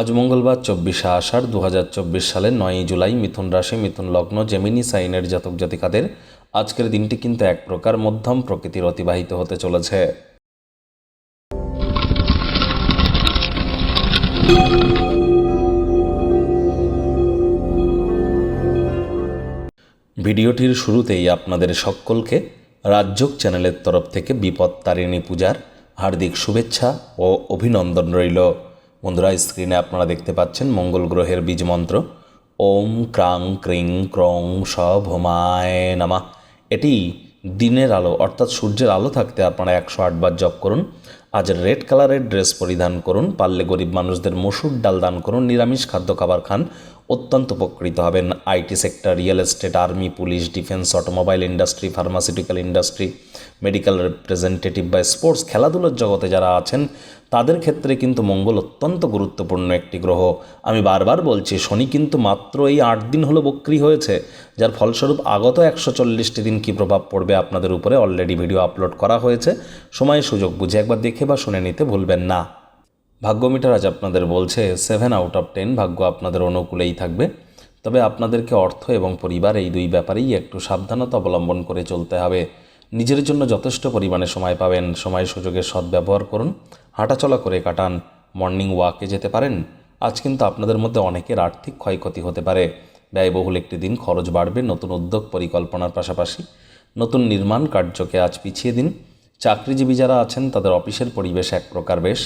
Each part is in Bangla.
আজ মঙ্গলবার চব্বিশে আষাঢ় দু হাজার চব্বিশ সালের নয়ই জুলাই মিথুন রাশি, মিথুন লগ্ন জেমিনি সাইনের জাতক জাতিকাদের আজকের দিনটি কিন্তু এক প্রকার মধ্যম প্রকৃতির অতিবাহিত হতে চলেছে। ভিডিওটির শুরুতেই আপনাদের সকলকে রাজ্যক চ্যানেলের তরফ থেকে বিপদ তারিণী পূজার হার্দিক শুভেচ্ছা ও অভিনন্দন রইল। বন্ধুরা স্ক্রিনে আপনারা দেখতে পাচ্ছেন মঙ্গল গ্রহের বীজ মন্ত্র। ওম ক্রাং ক্রিং ক্রং স নামা। এটি দিনের আলো, অর্থাৎ সূর্যের আলো থাকতে আপনারা একশো আটবার জপ করুন। আজ রেড কালারের ড্রেস পরিধান করুন, পারলে গরিব মানুষদের মসুর ডাল দান করুন, নিরামিষ খাদ্য খাবার খান, অত্যন্ত উপকৃত হবেন IT sector, real estate, army, police, defence, automobile industry, pharmaceutical industry, medical representative বা স্পোর্টস, খেলাধুলোর জগতে যারা আছেন তাদের ক্ষেত্রে কিন্তু মঙ্গল অত্যন্ত গুরুত্বপূর্ণ একটি গ্রহ। আমি বারবার বলছি, শনি কিন্তু মাত্র এই আট দিন হলো বক্রি হয়েছে, যার ফলস্বরূপ আগত একশো চল্লিশটি দিন কী প্রভাব পড়বে আপনাদের উপরে অলরেডি ভিডিও আপলোড করা হয়েছে। সময় সুযোগ বুঝে একবার দেখে বা শুনে নিতে ভুলবেন না। ভাগ্যমিটার আজ আপনাদের বলছে সেভেন আউট অফ টেন ভাগ্য আপনাদের অনুকূলেই থাকবে। তবে আপনাদেরকে অর্থ এবং পরিবার এই দুই ব্যাপারেই একটু সাবধানতা অবলম্বন করে চলতে হবে। নিজের জন্য যথেষ্ট পরিমাণে সময় পাবেন। সময় সুযোগের সদ্ব্যবহার করুন। হাঁটাচলা করে কাটান। মর্নিং ওয়াকে যেতে পারেন। আজ কিন্তু আপনাদের মধ্যে অনেকের আর্থিক ক্ষয়ক্ষতি হতে পারে। ব্যয়বহুল একটি দিন, খরচ বাড়বে, নতুন উদ্যোগ পরিকল্পনার পাশাপাশি নতুন নির্মাণ কার্যকে আজ পিছিয়ে দিন। চাকরিজীবী যারা আছেন, তাদের অফিসের পরিবেশ এক প্রকার বেশ।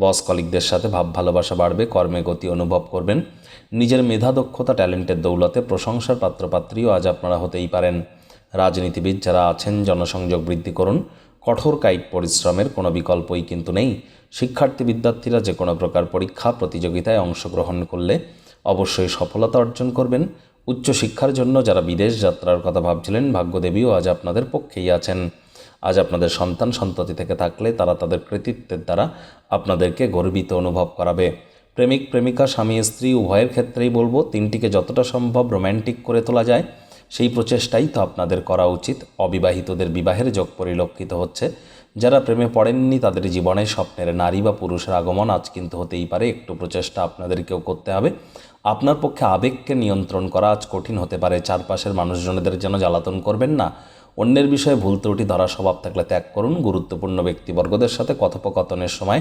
বস কলিকদের সাথে ভাব ভালোবাসা বাড়বে, কর্মে গতি অনুভব করবেন। নিজের মেধা, দক্ষতা, ট্যালেন্টের দৌলতে প্রশংসার পাত্রপাত্রীও আজ আপনারা হতেই পারেন। রাজনীতিবিদ যারা আছেন, জনসংযোগ বৃদ্ধি করুন। কঠোর কায়িক পরিশ্রমের কোনো বিকল্পই কিন্তু নেই। শিক্ষার্থী বিদ্যার্থীরা যে কোনো প্রকার পরীক্ষা, প্রতিযোগিতায় অংশগ্রহণ করলে অবশ্যই সফলতা অর্জন করবেন। উচ্চশিক্ষার জন্য যারা বিদেশ যাত্রার কথা ভাবছিলেন, ভাগ্যদেবীও আজ আপনাদের পক্ষেই আছেন। আজ আপনাদের সন্তান সন্ততি থেকে থাকলে তারা তাদের কৃতিত্বের দ্বারা আপনাদেরকে গর্বিত অনুভব করাবে। প্রেমিক, প্রেমিকা, স্বামী, স্ত্রী, উভয়ের ক্ষেত্রেই বলব, তিনটিকে যতটা সম্ভব রোম্যান্টিক করে তোলা যায়। সেই প্রচেষ্টাই তো আপনাদের করা উচিত। অবিবাহিতদের বিবাহের যোগ পরিলক্ষিত হচ্ছে। যারা প্রেমে পড়েননি, তাদের জীবনে স্বপ্নের নারী বা পুরুষের আগমন আজ কিন্তু হতেই পারে। একটু প্রচেষ্টা আপনাদেরকেও করতে হবে। আপনার পক্ষে আবেগকে নিয়ন্ত্রণ করা আজ কঠিন হতে পারে। চারপাশের মানুষজনদের যেন জ্বালাতন করবেন না। অন্যের বিষয়ে ভুল ত্রুটি ধরা স্বভাব থাকলে ত্যাগ করুন। গুরুত্বপূর্ণ ব্যক্তিবর্গদের সাথে কথোপকথনের সময়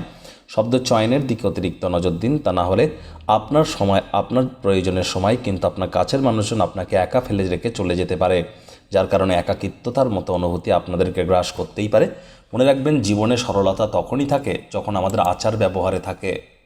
শব্দ চয়নের দিকে অতিরিক্ত নজর দিন। তা না হলে আপনার সময়, আপনার প্রয়োজনের সময় কিন্তু আপনার কাছের মানুষজন আপনাকে একা ফেলে রেখে চলে যেতে পারে, যার কারণে একাকিত্বতার মতো অনুভূতি আপনাদেরকে গ্রাস করতেই পারে। মনে রাখবেন, জীবনে সরলতা তখনই থাকে যখন আমাদের আচার ব্যবহারে থাকে।